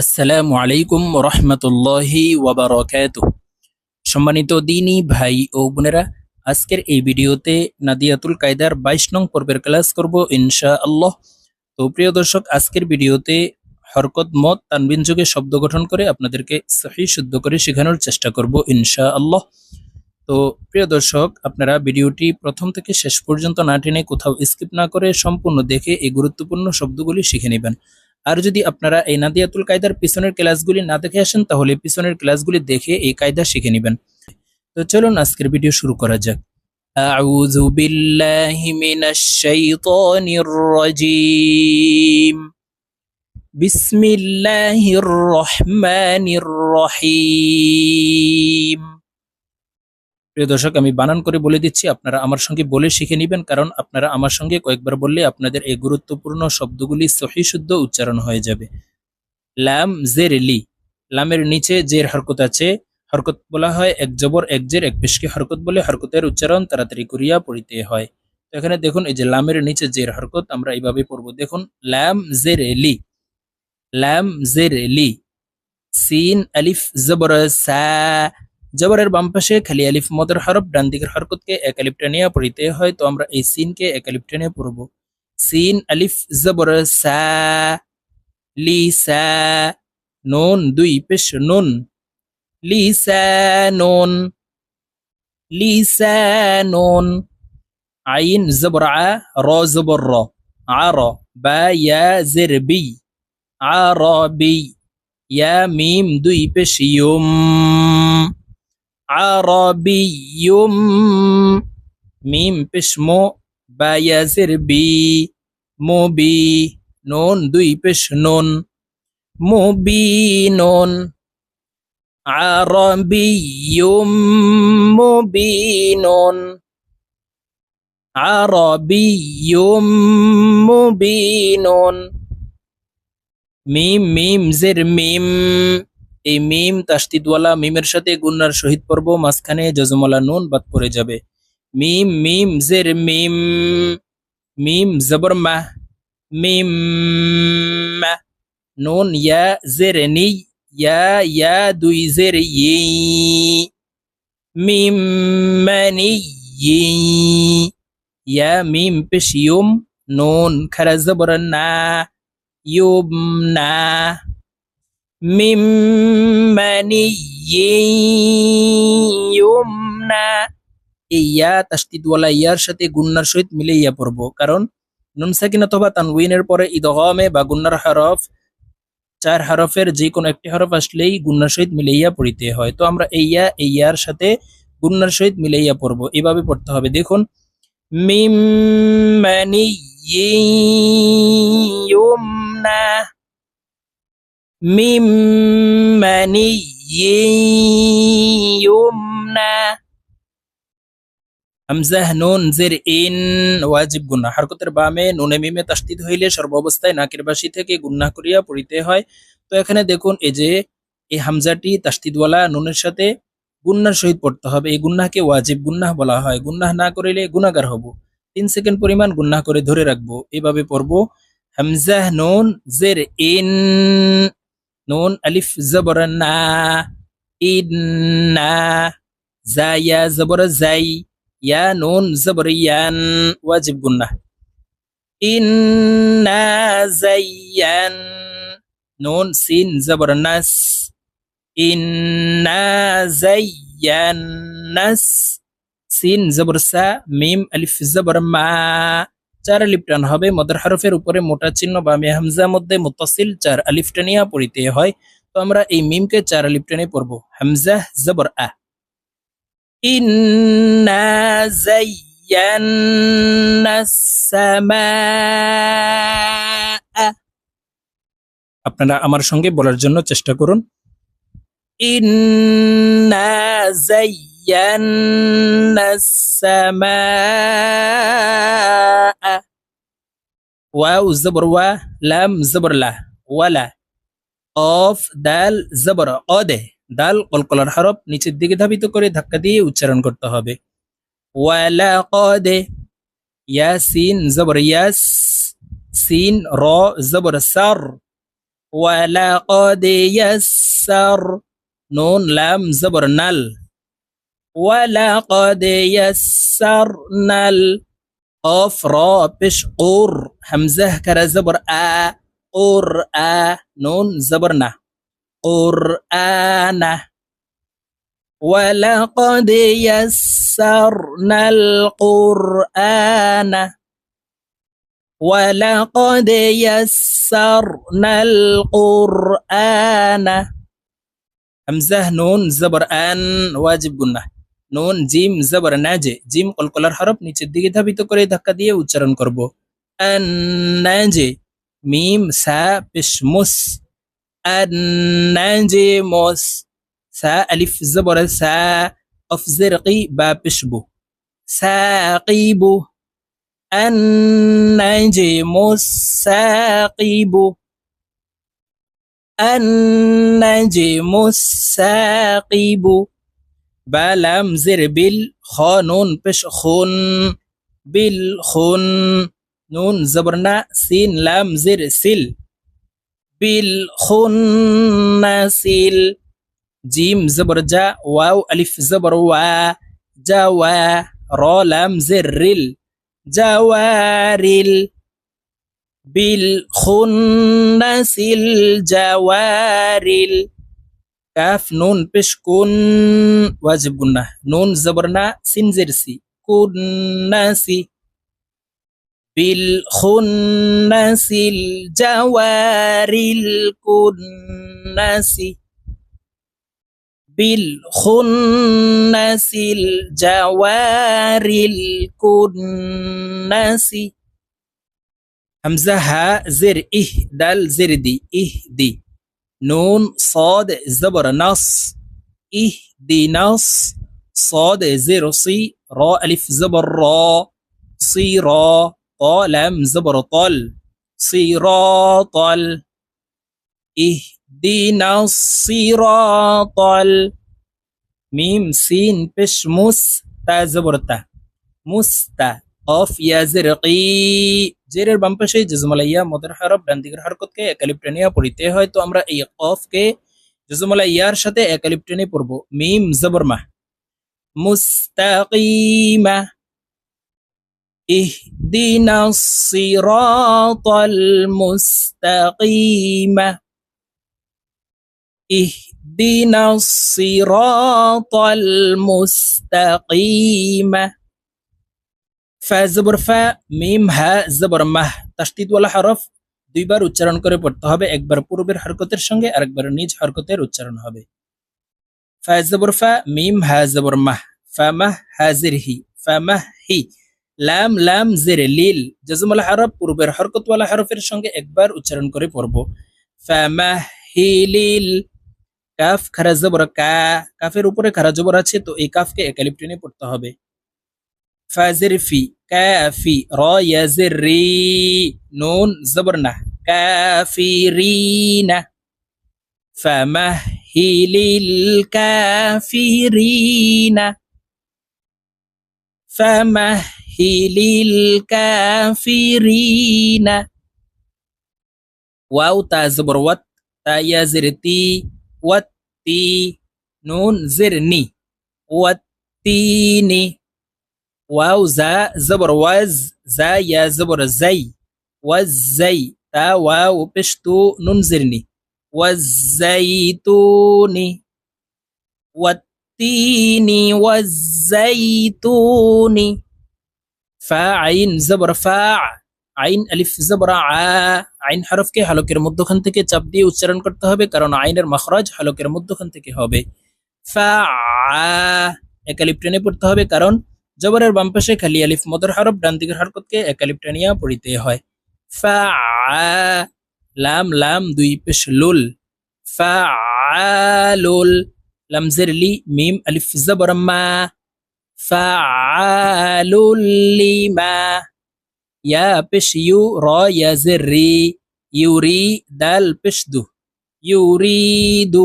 আসসালামু আলাইকুম রহমতুল্লাহি ওয়াবারকাত সম্মানিত দিনী ভাই ও বোনেরা, আজকের এই ভিডিওতে নাদিয়াতুল কায়দার বাইশ নং পর্বের ক্লাস করব ইনশা আল্লাহ তো প্রিয় দর্শক, আজকের ভিডিওতে হরকত মত তানবিন যুগে শব্দ গঠন করে আপনাদেরকে সহি শুদ্ধ করে শেখানোর চেষ্টা করব ইনশা আল্লাহ তো প্রিয় দর্শক, আপনারা ভিডিওটি প্রথম থেকে শেষ পর্যন্ত না টেনে কোথাও স্কিপ না করে সম্পূর্ণ দেখে এই গুরুত্বপূর্ণ শব্দগুলি শিখে নেবেন। আর যদি আপনারা এই নাদিয়াতুল কায়দার পিছনের ক্লাসগুলি না দেখে আসেন তাহলে পিছনের ক্লাসগুলি দেখে এই কায়দা শিখে নেবেন তো চলুন আজকের ভিডিও শুরু করা যাক أعوذ بالله من الشيطان الرجيم بسم الله الرحمن الرحيم প্রিয় দর্শক, আমি বানান করে বলে দিচ্ছি, আপনারা আমার সঙ্গে বলে শিখে নেবেন, কারণ আপনারা আমার সঙ্গে কয়েকবার বললে আপনাদের এই গুরুত্বপূর্ণ শব্দগুলি সহি শুদ্ধ উচ্চারণ হয়ে যাবে। লাম, জের, লি। লামের নিচে জের হরকত আছে। হরকত বলা হয় এক জবর, এক জের, এক পেশকে হরকত বলে হরকতের উচ্চারণ তাড়াতাড়ি করিয়া পড়িতে হয়। তো এখানে দেখুন, এই যে লামের নিচে জের হরকত, আমরা এইভাবে পড়ব। দেখুন ল্যাম জের, লি। ল্যাম জের, লি। সিন, আলিফ, জবর, সা। জবরের বাম পাশে খালি আলিফ মদের হরফ, ডান দিকের হরকতকে এক আলিফ টানিয়া পড়িতে হয়, তো আমরা এই সিনকে এক আলিফ পড়ব। সিন, আলিফ, জবর, সা, লি, সা, নুন, দুই, পেশ, নুন। লিসানুন লিসানুন আইন, জবর, আ, র, জবর, র। আর বা, ইয়া, জের, বি। আরবি ইয়া, মিম, দুই, পেশ ইউম আরবিয়ুম মিম পেশমো বায়াজের বি মুবি নুন দুই পেশ নুন মুবি নুন আরবিয়ুম মুবি নুন আরবিয়ুম মুবি নুন মিম মিম জের মিম এই মিম তাস্তিদওয়ালা মিমের সাথে গুন্নার শহীদ পর্ব, মাঝখানে জজমলা নুন বাদ পড়ে যাবে। মিম মিম, জের মিম মিম, জবর মাহ মিম নুন, ইয়া, জের নি, ইয়া ইয়া, দুই, জের ই। মিম মানি ইয়া, মিম, পেশ ইউম নুন, খারা, জবর না, ইউম, না। মিম মানি ইউম না। এই ইয়া তাস্তিদওয়ালা ইয়ার সাথে গুন্নার সহিত মিলে ইয়া পড়ব। কারণ নুন সাকিন অথবা তানউইনের পরে ইদগমে বা গুন্নার হরফ, চার হরফের যে কোনো একটি হরফ আসলেই গুন্নার সহিত মিলাইয়া পড়িতে হয়। তো আমরা এই ইয়া, এই ইয়ার সাথে গুন্নার সহিত মিলাইয়া পড়ব। এভাবে পড়তে হবে। দেখুন, মিম মানি ইয়ুমনা মানি ইয়ুমনা হামজাহ নুন জের ইন, ওয়াজিব গুন্না হরকতের বামে নুনে মিমে তাস্তিদ হইলে সর্বাবস্থায় নাকের বাসি থেকে গুন্না করিয়া পড়িতে হয়। তো এখানে দেখুন, এই যে, এই হামজাটি তাস্তিদওয়ালা নুনের সাথে গুন্নার সহিত পড়তে হবে। এই গুন্নাকে ওয়াজিব গুন্নাহ বলা হয়। গুন্নাহ না করিলে গুনাগার হব। তিন সেকেন্ড পরিমাণ গুন্নাহ করে ধরে রাখব। এইভাবে পড়ব, হামজাহ নুন জের ইন নুন আলিফ জবর না ইন্না জায়া জবর জাই ইয়া নুন জবরিয়ান ওয়াজিব গুন্নাহ ইন্না জাইয়ান নুন সিন জবর নাস ইন্না জাইয়ান্নাস সিন জবর সা মিম আলিফ জবর মা চার আলিফ টান হবে মদের হরফের উপরে মোটা চিহ্ন বা মে হামজা মধ্যে মুতাসিল চার আলিফ টানিয়া পড়িতে হয় তো আমরা এই মিমকে চার আলিফ টানে পড়বো হামজা জবর আ إنا زينا السماء আপনারা আমার সঙ্গে বলার জন্য চেষ্টা করুন إنا زينا السماء واو زبر و لام زبر لا ولا অফ দাল জবর অদে দাল কলকলার হরফ নিচের দিকে ধাবিত করে ধাক্কা দিয়ে উচ্চারণ করতে হবে ওয়ালা কদে ইয়াসিন জবর ইয়াস সিন র জবর সার ولقد يسر نون لام زبر نل ولقد يسرنا القاف را بش قر همزه كرا زبر آ قر آ نون زبرنا قرآنا ولقد يسرنا القرآن. ولقد يسرنا القرآن. همزة نون زبر أن واجب قلنا. নুন জিম জবর নাজে জিম কলকলার হরফ নিচের দিকে ধাবিত করে ধাক্কা দিয়ে উচ্চারণ করব আন নাজে মিম সা পেশ মুস আন নাজে মস সা আলিফ জবর সা অফ জিরকি বা পেশবু সাকিবু النجم الساقب النجم الساقب বা লাম জের বিল খ পেশ খুন বিল খুন, নুন জবরনা সিন লাম জের সিল, বিল খুন সিল, জিম জবর যা ওয়াও আলিফ জবর ওয়া যা র লাম জের রিল জাওয়ারিল বিল খুন্নাসিল জাওয়ারিল কাফ নুন পেশ কুন ওয়াজিব গুন্না নুন জবরনা সিনজেরসি কুন্নাসি বিল খুন্নাসিল জাওয়ারিল কুন্নাসি বিল খুন্নাসিল জাওয়ারিল কুন্নাসি হামজা হা জের ইহ দাল জের দি ইহ দি نون صاد زبر نص. إه دي نص. صاد زر صي را ألف زبر را. صي را طا لام زبر طل صراط ال اهدنا الصراط ال ميم سين بش مس تا زبر تا. مستا قاف يا زرقي. জেরের বাম পাশে জেজুমালাইয়া, মদের হরফ ডান দিকের হরকতকে একালিপটেনিয়া পড়িতে হয়। তো আমরা এই কফকে জেজুমালাইয়ার সাথে একালিপটেনি পড়ব। মিম জবরমা মুস্তাকিমা। ইহদিনা সিরাতাল মুস্তাকিমা। ইহদিনা সিরাতাল মুস্তাকিমা। ফা, জবর ফা, মিম, হা, জবর মাহ তাস্তিদওয়ালা হরফ দুইবার উচ্চারণ করে পড়তে হবে। একবার পূর্বের হরকতের সঙ্গে আরেকবার নিজ হরকতের উচ্চারণ হবে। ফা, জবর ফা, মিম, হা, জবর মাহ ফামাহ হাজির হি ফামাহ হি। লাম লাম, জেরে, লিল। জজমুল হরফ পূর্বের হরকতওয়ালা হরফের সঙ্গে একবার উচ্চারণ করে পড়ব। লিল। কাফ, খারা, জবর, কা। কাফের উপরে খারা, জবর আছে, তো এই কাফকে একালিপ টেনে পড়তে হবে। fazirfi kafi ro ya nun zabarna kafirina. Famahilil kafirina. Famahilil kafirina. Waw ta zabar wat ta ya zirti watti nun zirni wattini. واو زا زبر وز زا يا زبر زي والزي تا واو بشتو ننزرني والزيتون والتين والزيتون فاعين زبر فاع আইন আলিফ জবরা আ আইন হরফকে হলকের মধ্যখান থেকে চাপ দিয়ে উচ্চারণ করতে হবে কারণ আইনের মখরাজ হলকের মধ্যখান থেকে হবে ফা একালিপ টেনে পড়তে হবে কারণ জবরের বাম পাশে খালি আলিফ মদর হরফ, ডান দিকের হরকতকে একালিপ টানিয়া পড়িতে হয়। ফা, লাম লাম, দুই পেশ, লুল। ফা, লুল, লাম জেরলি মিম, আলিফ, জবর, মা। ফা লিমা ইয়া, পেশ, ইউ, র, ইয়া, জেরি ইউরি দাল, পেশ, দু। ইউরিদু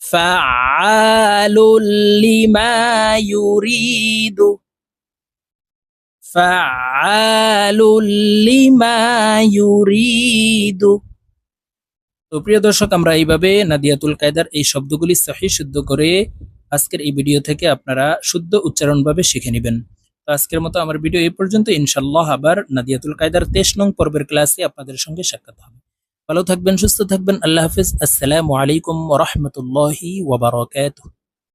فعال لما يريد فعال لما يريد তো প্রিয় দর্শক আমরা এইভাবে নাদিয়াতুল কায়দার এই শব্দগুলি সহি শুদ্ধ করে আজকের এই ভিডিও থেকে আপনারা শুদ্ধ উচ্চারণভাবে শিখে নেবেন তো আজকের মতো আমার ভিডিও এই পর্যন্ত ইনশাল্লাহ আবার নাদিয়াতুল কায়দার তেইশ নং পর্বের ক্লাসে আপনাদের সঙ্গে সাক্ষাৎ হবে ভালো থাকবেন সুস্থ থাকবেন আল্লাহ হাফিজ আসসালামু আলাইকুম রহমতুল্লাহি ওবরাকাতুহ